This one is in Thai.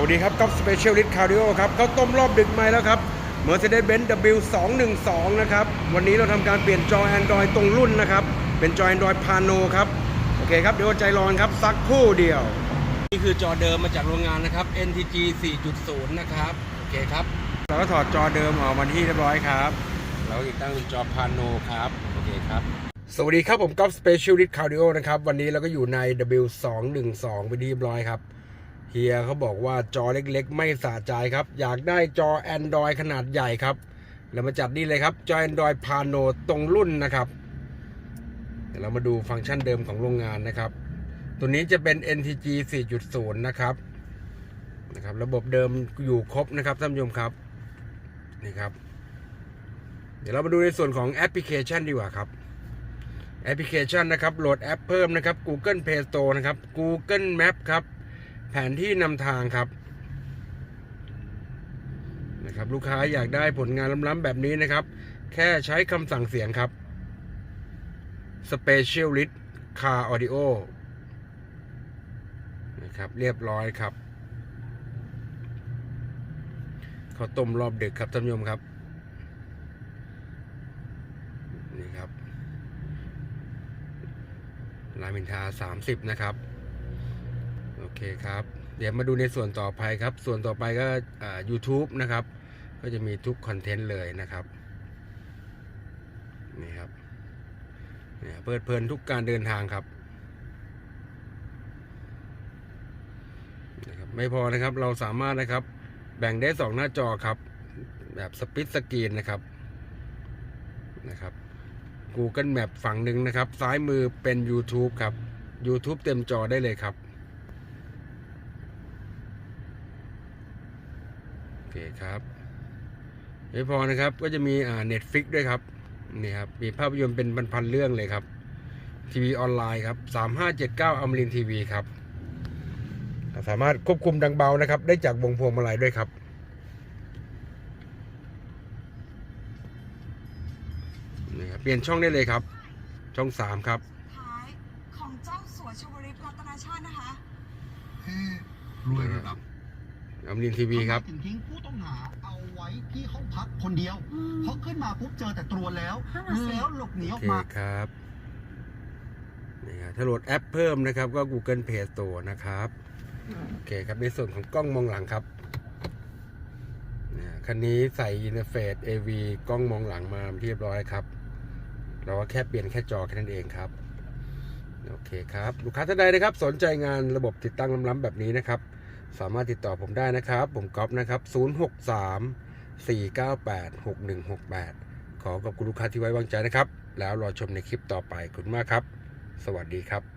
วัสดีครับก๊อฟสเปเชียลิสต์คาร์ดิโอครับเขาต้มรอบดึกใหม่แล้วครับ Mercedes-Benz W212 นะครับ วันนี้เราทำการเปลี่ยนจอ Android ตรงรุ่นนะครับ เป็นจอ Android Pano ครับ โอเคครับ เดี๋ยวอดใจรอนครับ สักครู่เดียว นี่คือจอเดิมมาจากโรงงานนะครับ NTG 4.0 นะครับ โอเคครับ เราก็ถอดจอเดิมออกมาที่เรียบร้อยครับ เราติดตั้งเป็นจอ Pano ครับ โอเคครับสวัสดีครับผมก๊อฟสเปเชียลิสต์คาร์ดิโอนะครับ วันนี้เราก็อยู่ใน W212 ไปนที่เรียบร้อยครับ เฮียเขาบอกว่าจอเล็กๆ ไม่สะใจครับ อยากได้จอ Android ขนาดใหญ่ครับ เรามาจัดนี่เลยครับ จอ Android Pano ตรงรุ่นนะครับเดี๋ยวเรามาดูฟังก์ชันเดิมของโรงงานนะครับ ตัวนี้จะเป็น NTG 4.0 นะครับนะครับ ระบบเดิมอยู่ครบนะครับท่านผู้ชมครับนี่ครับ เดี๋ยวเรามาดูในส่วนของแอปพลิเคชันดีกว่าครับแอปพลิเคชันนะครับโหลดแอปเพิ่มนะครับ Google Play Store นะครับ Google Map ครับ แผนที่นำทางครับนะครับลูกค้าอยากได้ผลงานล้ำๆแบบนี้นะครับ แค่ใช้คำสั่งเสียงครับ Specialist Car Audio นะครับเรียบร้อยครับข้าวต้มรอบดึกครับท่านผู้ชมครับนี่ครับรามินทรา30นะครับ เคครับ เดี๋ยวมาดูในส่วนต่อไปครับ ส่วนต่อไปก็อ่า YouTube นะครับ ก็จะมีทุกคอนเทนต์เลยนะครับ นี่ครับเนี่ยเพลิดเพลินทุกการเดินทางครับนะครับ ไม่พอนะครับเราสามารถนะครับ แบ่งได้สองหน้าจอครับ แบบสปิ t สกรีนนะครับนะครับ Google Map ฝั่งหนึ่งนะครับ ซ้ายมือเป็น YouTube ครับ YouTube เต็มจอได้เลยครับ โอ เคครับไม่พอนะครับก็จะมีอ่า Netflix ด้วยครับนี่ครับมีภาพยนตร์เป็นพันๆเรื่องเลยครับทีวีออนไลน์ครับ3579อมรินทีวีครับ สามารถควบคุมดังเบานะครับ ได้จากวงพวงมาลัยด้วยครับนี่ครับเปลี่ยนช่องได้เลยครับ ช่องสามครับท้ายของเจ้าสัวชวลิตรัตนาชาตินะคะเอ๊ะรวยระดับ อมรินทีวีครับทำไมถึงทิ้งผู้ต้องหาเอาไว้ที่ห้องพักคนเดียวเพราะขึ้นมาปุ๊บเจอแต่ตรวนแล้วนั่นน่ะสิแล้วหลบหนีอโออกเคมาครับนี่ครับถ้าโหลดแอปเพิ่มนะครับ ก็ Google Play Store นะครับโอเคครับในส่วนของกล้องมองหลังครับเนี่ยคันนี้ใส่อินเทอร์เฟซ AV กล้องมองหลังมาเรียบร้อยครับ เราก็แค่เปลี่ยนแค่จอแค่นั้นเองครับ โอเคครับ ลูกค้าท่านใดนะครับ สนใจงานระบบติดตั้งล้ำๆแบบนี้นะครับ สามารถติดต่อผมได้นะครับ ผมก๊อฟนะครับ 063 498 6168 ขอขอบคุณลูกค้าที่ไว้วางใจนะครับ แล้วรอชมในคลิปต่อไปขอบคุณมากครับ สวัสดีครับ